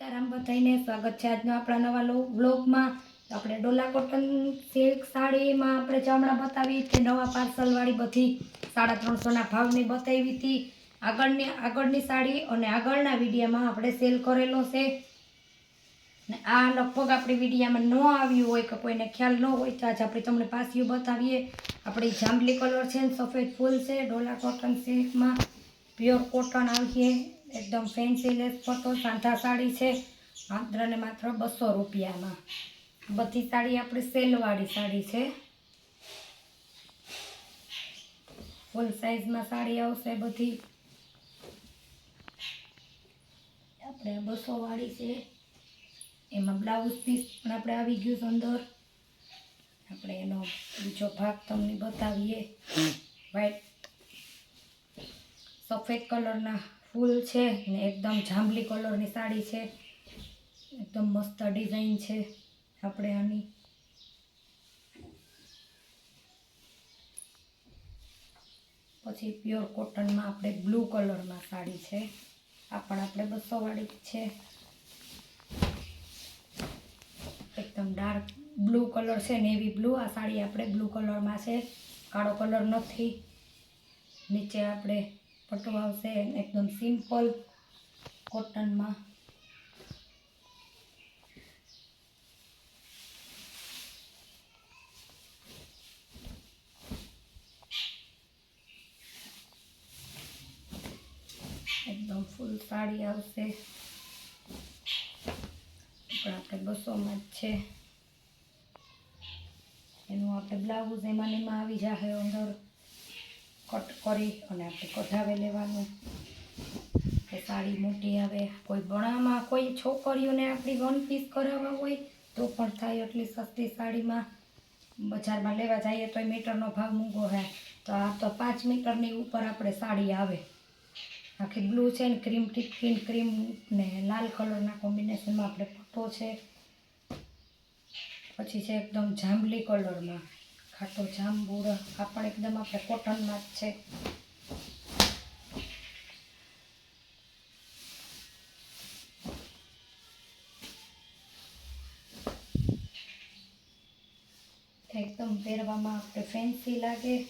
સીતારામ બધાઈને સ્વાગત છે આજનો આપણા નવા બ્લોગમાં આપણે ડોલા કોટન સિલ્ક સાડીમાં આપણે ચામડા બતાવી તે નવા પાર્સલવાળી બધી સાડા ત્રણસોના ભાવની બતાવી હતી. આગળની આગળની સાડી અને આગળના વિડીયામાં આપણે સેલ કરેલો છે. ને આ લગભગ આપણી વિડીયામાં ન આવ્યું હોય કે કોઈને ખ્યાલ ન હોય તો આજે આપણે તમને પાસિયું બતાવીએ. આપણી જાંબલી કલર છે ને સફેદ ફૂલ છે ડોલા કોટન સિલ્કમાં. પ્યોર કોટન આવીએ એકદમ ફેન્સી લેસ ફોટો સાંધા સાડી છે. માત્ર ને માત્ર બસો રૂપિયામાં. બધી સાડી આપણી સેલવાળી સાડી છે. ફૂલ સાઇઝમાં સાડી આવશે બધી. આપણે બસો વાળી છે. એમાં બ્લાઉઝ પીસ પણ આપણે આવી ગયું છે અંદર. આપણે એનો બીજો ભાગ તમને બતાવીએ. વ્હાઈટ સફેદ કલરના ફૂલ છે ને એકદમ જાંબલી કલરની સાડી છે. એકદમ મસ્ત ડિઝાઇન છે આપણે આની. પછી પ્યોર કોટનમાં આપણે બ્લુ કલરમાં સાડી છે. આ પણ આપણે બસો વાળી છે. એકદમ ડાર્ક બ્લુ કલર છે નેવી બ્લુ આ સાડી આપણે બ્લુ કલરમાં છે. કાળો કલર નથી. નીચે આપણે પટ્ટો આવશે એકદમ સિમ્પલ કોટનમાં. એકદમ ફૂલ સાડી આવશે. પણ આપણે બસોમાં જ છે. એનું આપણે બ્લાઉઝ એમાં એમાં આવી જશે અંદર. કટ કરી અને આપણે કઢાવે લેવાનું. કે સાડી મોટી આવે. કોઈ બણામાં કોઈ છોકરીઓને આપણી વન પીસ કરાવવા હોય તો પણ થાય એટલી સસ્તી સાડીમાં. બજારમાં લેવા જઈએ તો મીટરનો ભાવ મૂંગો હે. તો આ તો પાંચ મીટરની ઉપર આપણે સાડી આવે. આખી બ્લુ છે ને ક્રીમ ટિફિન ક્રીમ ને લાલ કલરના કોમ્બિનેશનમાં આપણે પટ્ટો છે. પછી છે એકદમ જાંબલી કલરમાં ખાટો જાંબુડ. આ પણ એકદમ આપણે કોટનમાં જ છે. એકદમ પહેરવામાં આપણે ફેન્સી લાગે.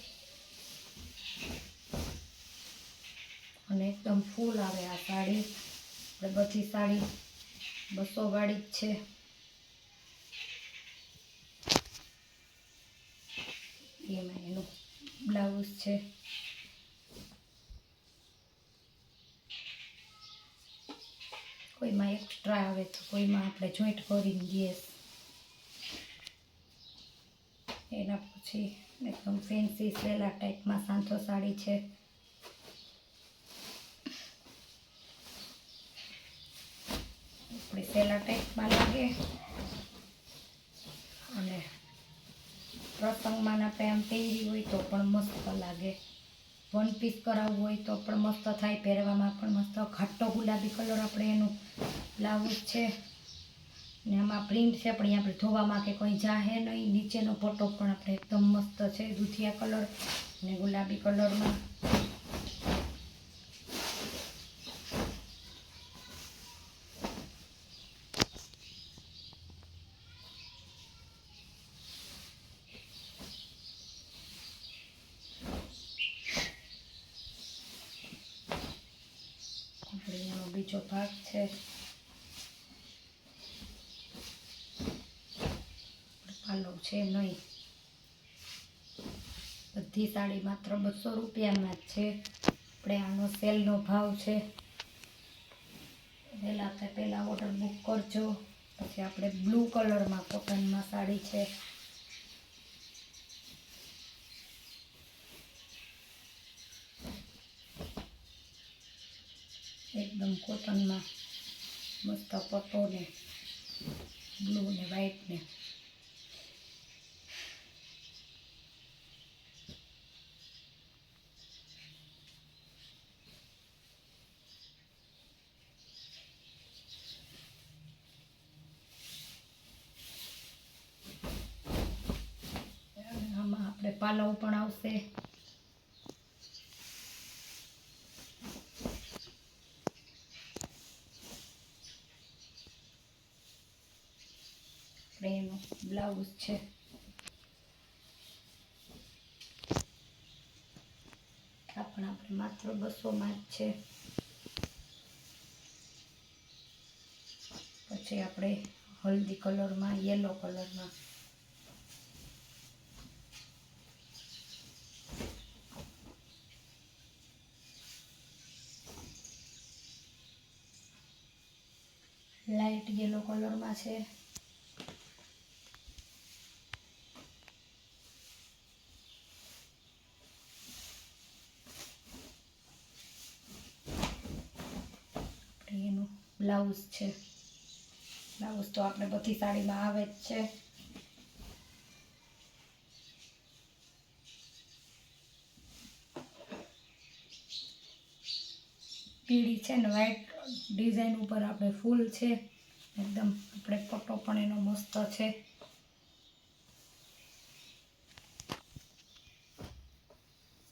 અને એકદમ ફૂલ આવે આ સાડી. આપણે બધી સાડી બસો વાળી જ છે. એમાં એનું બ્લાઉઝ છે. કોઈમાં એક્સ્ટ્રા આવે તો કોઈમાં આપણે જોઈન્ટ કરીને દઈએ એના પછી એકદમ ફેન્સી સેલા ટાઈપમાં સાંથો સાડી છે. આપણે સેલા ટાઈપમાં લાગે. અને પ્રસંગમાં આપણે આમ પહેરી હોય તો પણ મસ્ત લાગે. વન પીસ કરાવવું હોય તો પણ મસ્ત થાય. પહેરવામાં પણ મસ્ત. ઘાટો ગુલાબી કલર આપણે એનું બ્લાઉઝ છે. ને આમાં પ્રિન્ટ છે, પણ અહીંયા આપણે ધોવામાં કે કોઈ જાહે નહીં. નીચેનો ફોટો પણ આપણે એકદમ મસ્ત છે. દુથિયા કલર ને ગુલાબી કલરમાં આપણે એનો બીજો ભાગ છે. પાલવ છે નહીં. બધી સાડી માત્ર બસો રૂપિયામાં જ છે. આપણે આનો સેલનો ભાવ છે. પહેલાં તો પહેલાં ઓર્ડર બુક કરજો. પછી આપણે બ્લુ કલરમાં કોટનમાં સાડી છે. એકદમ કોટનમાં મસ્ત પટ્ટો ને બ્લુ ને વ્હાઈટ ને આપણે પાલવ પણ આવશે આપણે એનું બ્લાઉઝ છે. આ પણ આપણે માત્ર બસોમાં જ છે. પછી આપણે હલ્દી કલરમાં, યલો કલરમાં. લાઇટ યલો કલરમાં છે આપણે એનું બ્લાઉઝ છે. બ્લાઉઝ તો આપણે બધી સાડીમાં આવે જ છે. પીળી છે ને વ્હાઈટ ડિઝાઇન ઉપર આપણે ફૂલ છે. એકદમ આપણે પટ્ટો પણ એનો મસ્ત છે.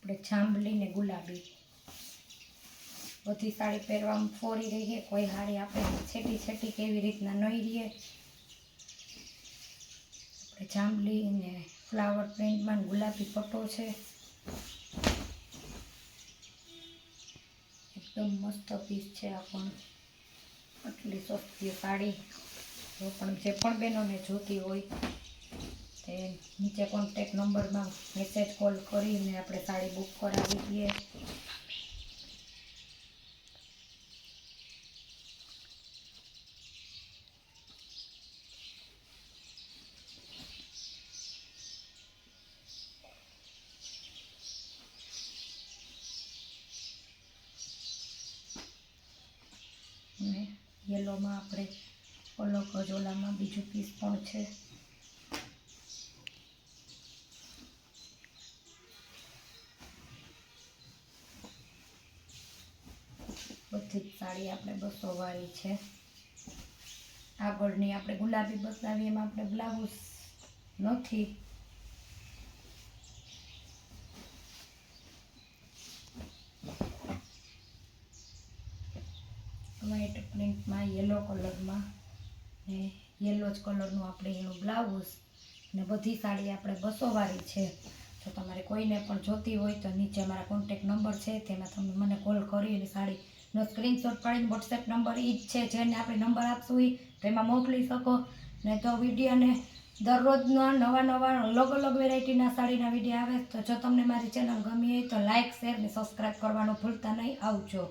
આપણે જાંબલી ને ગુલાબી. બધી સાડી પહેરવામાં ફોરી રહીએ કોઈ સાડી આપણે છેટી છેટી કેવી રીતના નહીં રહીએ આપણે જાંબલી ને ફ્લાવર પ્રિન્ટમાં ગુલાબી પટ્ટો છે. એકદમ મસ્ત પીસ છે આ પણ. આટલી સસ્તી સાડી. જો પણ જે પણ બહેનોને જોતી હોય, તે નીચે કોન્ટેક નંબરમાં મેસેજ કોલ કરીને આપણે સાડી બુક કરાવી દઈએ. અને યલોમાં આપણે ઓલો કજોલામાં બીજું પીસ પણ છે. બધી જ સાડી આપણે બસો વાળી છે. આગળની આપણે ગુલાબી બતાવીએ એમાં આપણે બ્લાઉઝ નથી. વ્હાઈટ પ્રિન્ટમાં યલો કલરમાં. ને યલો જ કલરનું આપણે એનું બ્લાઉઝ ને બધી સાડી આપણે બસોવાળી છે. જો તમારે કોઈને પણ જોતી હોય તો નીચે મારા કોન્ટેક નંબર છે, તેમાં તમે મને કોલ કરી અને સાડીનો સ્ક્રીનશોટ પાડીને વોટ્સએપ નંબર એ જ છે. જેને આપણે નંબર આપશું એ તેમાં મોકલી શકો. ને તો વિડીયોને દરરોજના નવા નવા અલગ અલગ વેરાયટીના સાડીના વીડિયો આવે તો જો તમને મારી ચેનલ ગમી હોય તો લાઇક શેર ને સબસ્ક્રાઈબ કરવાનું ભૂલતા નહીં. આવજો.